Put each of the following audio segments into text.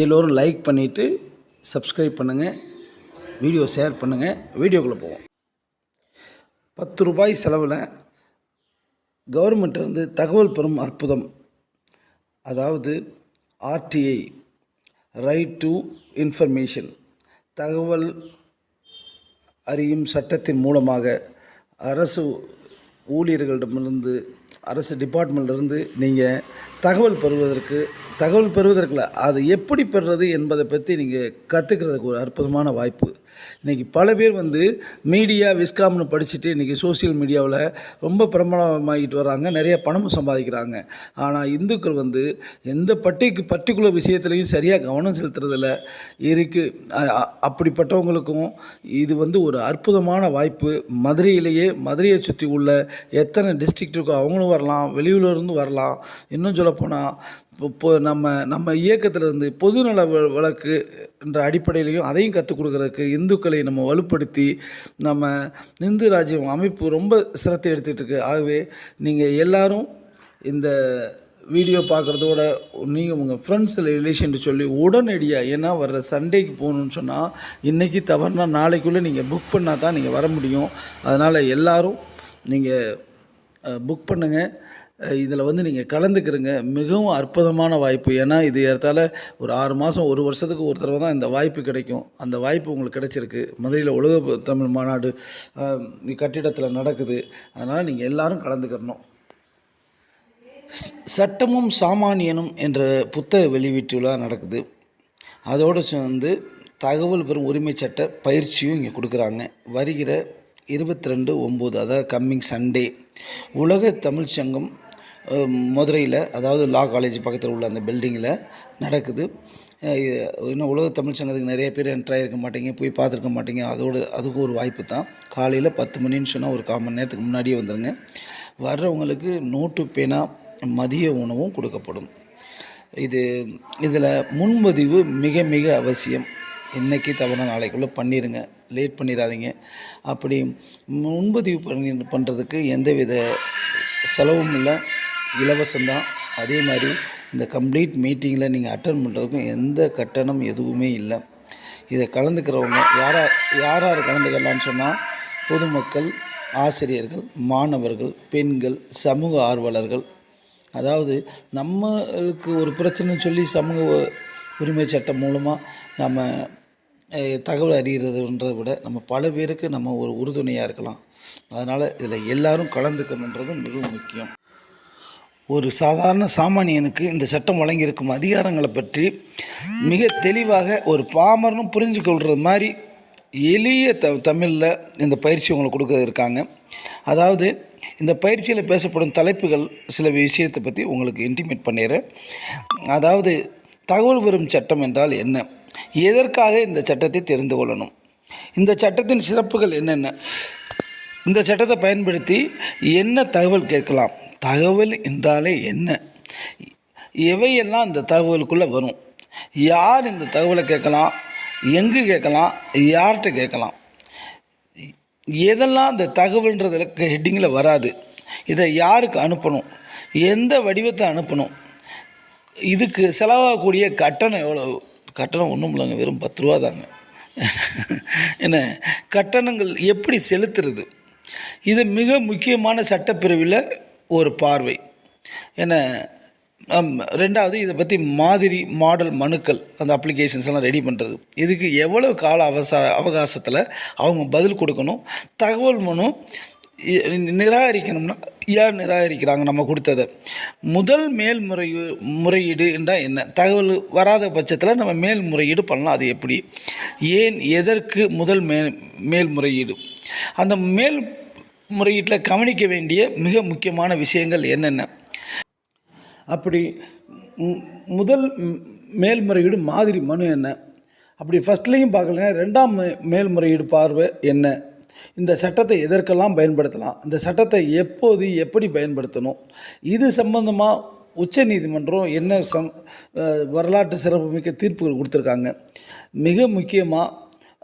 எல்லோரும் லைக் பண்ணிவிட்டு சப்ஸ்கிரைப் பண்ணுங்கள் வீடியோ ஷேர் பண்ணுங்கள் வீடியோக்குள்ளே போவோம். பத்து ரூபாய் செலவில் கவர்மெண்ட்லேருந்து தகவல் பெறும் அற்புதம். அதாவது ஆர்டிஐ ரைட் டு இன்ஃபர்மேஷன் தகவல் அறியும் சட்டத்தின் மூலமாக அரசு ஊழியர்களிடமிருந்து அரசு டிபார்ட்மெண்ட்லேருந்து நீங்கள் தகவல் பெறுவதற்கு தகவல் பெறுவதற்குல அது எப்படி பெறுறது என்பதை பற்றி நீங்கள் கற்றுக்கிறதுக்கு ஒரு அற்புதமான வாய்ப்பு. இன்றைக்கி பல பேர் வந்து மீடியா விஸ்காம்னு படிச்சுட்டு இன்றைக்கி சோஷியல் மீடியாவில் ரொம்ப பிரபலமாகிட்டு வராங்க நிறைய பணமும் சம்பாதிக்கிறாங்க. ஆனால் இந்துக்கள் வந்து எந்த பட்டிக்கு பர்டிகுலர் விஷயத்துலையும் சரியாக கவனம் செலுத்துறதில்ல. இருக்குது அப்படிப்பட்டவங்களுக்கும் இது வந்து ஒரு அற்புதமான வாய்ப்பு. மதுரையிலேயே மதுரையை சுற்றி உள்ள எத்தனை டிஸ்ட்ரிக்ட் இருக்கோ அவங்களும் வரலாம் வெளியூர்ல இருந்து வரலாம். இன்னும் சொல்லப்போனால் இப்போ நம்ம நம்ம இயக்கத்தில் இருந்து பொதுநல வ- வழக்கு என்ற அடிப்படையிலையும் அதையும் கற்றுக் கொடுக்குறதுக்கு இந்துக்களை நம்ம வலுப்படுத்தி நம்ம இந்து ராஜ்யம் அமைப்பு ரொம்ப சிரத்தை எடுத்துகிட்டு இருக்கு ஆகவே நீங்கள் எல்லோரும் இந்த வீடியோ பார்க்குறதோட நீங்கள் உங்கள் ஃப்ரெண்ட்ஸில் ரிலேஷன் சொல்லி உடனடியாக ஏன்னா வர்ற சண்டேக்கு போகணுன்னு சொன்னால் இன்றைக்கி தவறுனா நாளைக்குள்ளே நீங்கள் புக் பண்ணால் தான் நீங்கள் வர முடியும். அதனால் எல்லோரும் நீங்கள் புக் பண்ணுங்கள் இதில் வந்து நீங்கள் கலந்துக்கிறங்க மிகவும் அற்புதமான வாய்ப்பு. ஏன்னா இது ஏற்றால ஒரு ஆறு மாதம் ஒரு வருஷத்துக்கு ஒரு தடவை தான் இந்த வாய்ப்பு கிடைக்கும். அந்த வாய்ப்பு உங்களுக்கு கிடைச்சிருக்கு. மதுரையில் உலக தமிழ் மாநாடு கட்டிடத்தில் நடக்குது. அதனால் நீங்கள் எல்லோரும் கலந்துக்கிறணும் சட்டமும் சாமானியனும் என்ற புத்தக வெளியீட்டு விழா நடக்குது. அதோடு சேர்ந்து தகவல் பெறும் உரிமை சட்ட பயிற்சியும் இங்கே கொடுக்குறாங்க. வருகிற இருபத்தி ரெண்டு ஒம்பது அதாவது கம்மிங் சண்டே உலக தமிழ்ச்சங்கம் மதுரையில் அதாவது லா காலேஜ் பக்கத்தில் உள்ள அந்த பில்டிங்கில் நடக்குது. இன்னும் உலக தமிழ் சங்கத்துக்கு நிறைய பேர் என்ட்ரு ஆகிருக்க மாட்டீங்க போய் பார்த்துருக்க மாட்டீங்க. அதோடு அதுக்கு ஒரு வாய்ப்பு தான். காலையில் பத்து மணின்னு சொன்னால் ஒரு கால் மணி நேரத்துக்கு முன்னாடியே வந்துடுங்க வர்றவங்களுக்கு நோட்டு பேனா மதிய உணவும் கொடுக்கப்படும். இது இதில் முன்பதிவு மிக மிக அவசியம். இன்றைக்கி தவிர நாளைக்குள்ளே பண்ணிடுங்க லேட் பண்ணிடாதீங்க. அப்படி முன்பதிவு பண்ணி பண்ணுறதுக்கு எந்தவித செலவும் இல்லை. இலவசம்தான். அதே மாதிரி இந்த கம்ப்ளீட் மீட்டிங்கில் நீங்கள் அட்டன் பண்ணுறதுக்கும் எந்த கட்டணம் எதுவுமே இல்லை. இதை கலந்துக்கிறவங்க யாரா யார் யார் கலந்துக்கலான்னு சொன்னால் பொதுமக்கள் ஆசிரியர்கள் மாணவர்கள் பெண்கள் சமூக ஆர்வலர்கள். அதாவது நம்மளுக்கு ஒரு பிரச்சனைன்னு சொல்லி சமூக உ- உரிமை சட்டம் மூலமாக நம்ம தகவல் அறிகிறதுன்றதை விட நம்ம பல பேருக்கு நம்ம ஒரு உறுதுணையாக இருக்கலாம். அதனால் இதில் எல்லோரும் கலந்துக்கணுன்றது மிகவும் முக்கியம். ஒரு சாதாரண சாமானியனுக்கு இந்த சட்டம் வழங்கியிருக்கும் அதிகாரங்களை பற்றி மிக தெளிவாக ஒரு பாமரனும் புரிஞ்சு கொள்கிற மாதிரி எளிய த தமிழில் இந்த பயிற்சி உங்களுக்கு கொடுக்க இருக்காங்க. அதாவது இந்த பயிற்சியில் பேசப்படும் தலைப்புகள் சில விஷயத்தை பற்றி உங்களுக்கு இன்டிமேட் பண்ணிடுறேன். அதாவது தகவல் பெறும் சட்டம் என்றால் என்ன? எதற்காக இந்த சட்டத்தை தெரிந்து கொள்ளணும்? இந்த சட்டத்தின் சிறப்புகள் என்னென்ன? இந்த சட்டத்தை பயன்படுத்தி என்ன தகவல் கேட்கலாம்? தகவல் என்றாலே என்ன? எவையெல்லாம் இந்த தகவலுக்குள்ளே வரும்? யார் இந்த தகவலை கேட்கலாம்? எங்கே கேட்கலாம்? யார்கிட்ட கேட்கலாம்? எதெல்லாம் இந்த தகவல்ன்றதில் ஹெட்டிங்கில் வராது? இதை யாருக்கு அனுப்பணும்? எந்த வடிவத்தை அனுப்பணும்? இதுக்கு செலவாகக்கூடிய கட்டணம் எவ்வளோ கட்டணம் ஒன்றும் இல்லைங்க. வெறும் பத்து ரூபா தாங்க. என்ன? கட்டணங்கள் எப்படி செலுத்துறது? இது மிக முக்கியமான சட்டப்பிரிவில் ஒரு பார்வை. என்ன ரெண்டாவது இதை பற்றி மாதிரி மாடல் மனுக்கள் அந்த அப்ளிகேஷன்ஸ் எல்லாம் ரெடி பண்ணுறது இதுக்கு எவ்வளோ கால அவசா அவகாசத்தில் அவங்க பதில் கொடுக்கணும்? தகவல் மனு நிராகரிக்கணும்னா ஏன் நிராகரிக்கிறாங்க நம்ம கொடுத்ததை? முதல் மேல்முறை முறையீடு என்றால் என்ன? தகவல் வராத பட்சத்தில் நம்ம மேல்முறையீடு பண்ணலாம். அது எப்படி? ஏன் எதற்கு முதல் மே மேல்முறையீடு? அந்த மேல் முறையீட்டில் கவனிக்க வேண்டிய மிக முக்கியமான விஷயங்கள் என்னென்ன? அப்படி மு- முதல் மேல்முறையீடு மாதிரி மனு என்ன? அப்படி ஃபஸ்ட்லேயும் பார்க்கலன்னா ரெண்டாம் மே மேல்முறையீடு பார்வை என்ன? இந்த சட்டத்தை எதற்கெல்லாம் பயன்படுத்தலாம்? இந்த சட்டத்தை எப்போது எப்படி பயன்படுத்தணும்? இது சம்பந்தமாக உச்ச நீதிமன்றம் என்ன சம் வரலாற்று சிறப்புமிக்க தீர்ப்புகள் கொடுத்துருக்காங்க. மிக முக்கியமாக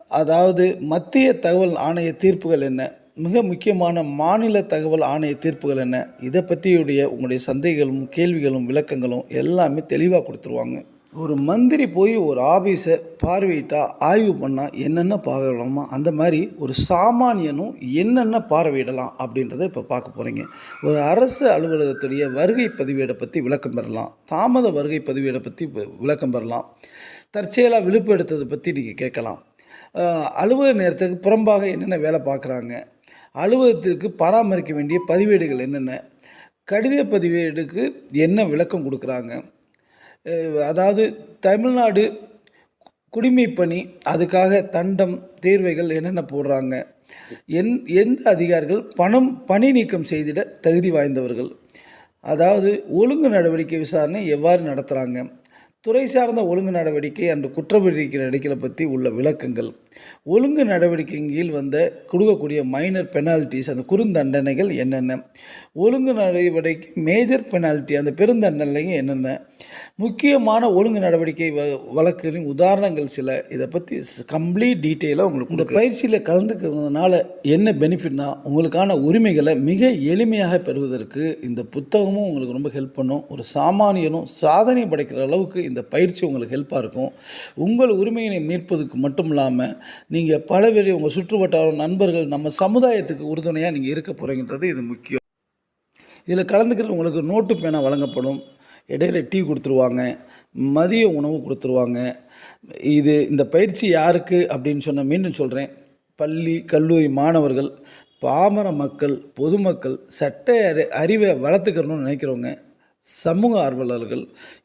அதாவது மத்திய தகவல் ஆணைய தீர்ப்புகள் என்ன? மிக முக்கியமான மாநில தகவல் ஆணைய தீர்ப்புகள் என்ன? இதை பற்றியுடைய உங்களுடைய சந்தேகங்களும் கேள்விகளும் விளக்கங்களும் எல்லாமே தெளிவாக கொடுத்துருவாங்க. ஒரு மந்திரி போய் ஒரு ஆஃபீஸை பார்வையிட்டா ஆய்வு பண்ணால் என்னென்ன பார்க்கலாமா அந்த மாதிரி ஒரு சாமானியனும் என்னென்ன பார்வையிடலாம் அப்படின்றத இப்போ பார்க்க போகிறீங்க ஒரு அரசு அலுவலகத்துடைய வருகை பதிவேடை பற்றி விளக்கம் பெறலாம். தாமத வருகை பதிவேடை பற்றி விளக்கம் பெறலாம். தற்செயலாக விழுப்பு எடுத்ததை பற்றி நீங்கள் கேட்கலாம். அலுவலக நேரத்துக்கு புறம்பாக என்னென்ன வேலை பார்க்குறாங்க? அலுவலகத்திற்கு பராமரிக்க வேண்டிய பதிவேடுகள் என்னென்ன? கடித பதிவேடுக்கு என்ன விளக்கம் கொடுக்குறாங்க? அதாவது தமிழ்நாடு குடிமைப்பணி அதுக்காக தண்டம் தேர்வைகள் என்னென்ன போடுறாங்க? என் எந்த அதிகாரிகள் பணம் பணி நீக்கம் செய்திட தகுதி வாய்ந்தவர்கள்? அதாவது ஒழுங்கு நடவடிக்கை விசாரணை எவ்வாறு நடத்துகிறாங்க துறை சார்ந்த ஒழுங்கு நடவடிக்கை அன்று குற்றப்பத்திரிக்கை நடக்கலை பற்றி உள்ள விளக்கங்கள். ஒழுங்கு நடவடிக்கையின் கீழ் வந்த கொடுக்கக்கூடிய மைனர் பெனால்ட்டிஸ் அந்த குறுந்தண்டனைகள் என்னென்ன? ஒழுங்கு நடவடிக்கை மேஜர் பெனால்ட்டி அந்த பெருந்தண்டனைகள் என்னென்ன? முக்கியமான ஒழுங்கு நடவடிக்கை வ வழக்குகளின் உதாரணங்கள் சில. இதை பற்றி கம்ப்ளீட் டீட்டெயிலாக உங்களுக்கு இந்த பயிற்சியில் கலந்துக்கிறதுனால என்ன பெனிஃபிட்னா உங்களுக்கான உரிமைகளை மிக எளிமையாக பெறுவதற்கு இந்த புத்தகமும் உங்களுக்கு ரொம்ப ஹெல்ப் பண்ணும். ஒரு சாமானியனும் சாதனை படைக்கிற அளவுக்கு இந்த பயிற்சி உங்களுக்கு ஹெல்ப்பாக இருக்கும். உங்கள் உரிமையினை மீட்பதுக்கு மட்டும் இல்லாமல் நீங்கள் பல பேர் உங்கள் சுற்றுவட்டாரம் நண்பர்கள் நம்ம சமுதாயத்துக்கு உறுதுணையாக நீங்கள் இருக்க போகிறீங்கன்றது இது முக்கியம். இதில் கலந்துக்கிற உங்களுக்கு நோட்டு பேனா வழங்கப்படும். இடையில டீ கொடுத்துருவாங்க மதிய உணவு கொடுத்துருவாங்க. இது இந்த பயிற்சி யாருக்கு அப்படின்னு சொன்ன மீண்டும் சொல்கிறேன் பள்ளி கல்லூரி மாணவர்கள் பாமர மக்கள் பொதுமக்கள் சட்ட அறி அறிவை வளர்த்துக்கணும்னு நினைக்கிறவங்க சமூக ஆர்வலர்கள்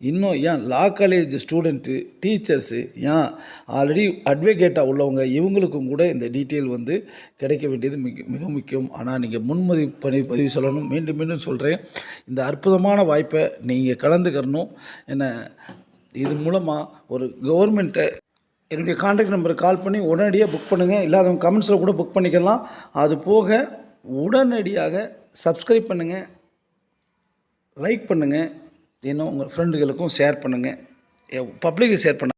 இன்னும் ஏன் லா காலேஜ் ஸ்டூடெண்ட்டு டீச்சர்ஸு ஏன் ஆல்ரெடி அட்வொகேட்டாக உள்ளவங்க இவங்களுக்கும் கூட இந்த டீட்டெயில் வந்து கிடைக்க வேண்டியது மிக மிக முக்கியம். ஆனால் நீங்கள் முன்மதி பணி பதிவு சொல்லணும். மீண்டும் மீண்டும் சொல்கிறேன் இந்த அற்புதமான வாய்ப்பை நீங்கள் கலந்துக்கிறணும். என்ன இது மூலமாக ஒரு கவர்மெண்ட்டை என்னுடைய கான்டாக்ட் நம்பருக்கு கால் பண்ணி உடனடியாக புக் பண்ணுங்கள் இல்லாதவங்க கமெண்ட்ஸில் கூட புக் பண்ணிக்கலாம். அது போக உடனடியாக சப்ஸ்கிரைப் பண்ணுங்கள் லைக் பண்ணுங்கள் இன்னும் உங்கள் ஃப்ரெண்டுகளுக்கும் ஷேர் பண்ணுங்கள் பப்ளிக்கு ஷேர் பண்ண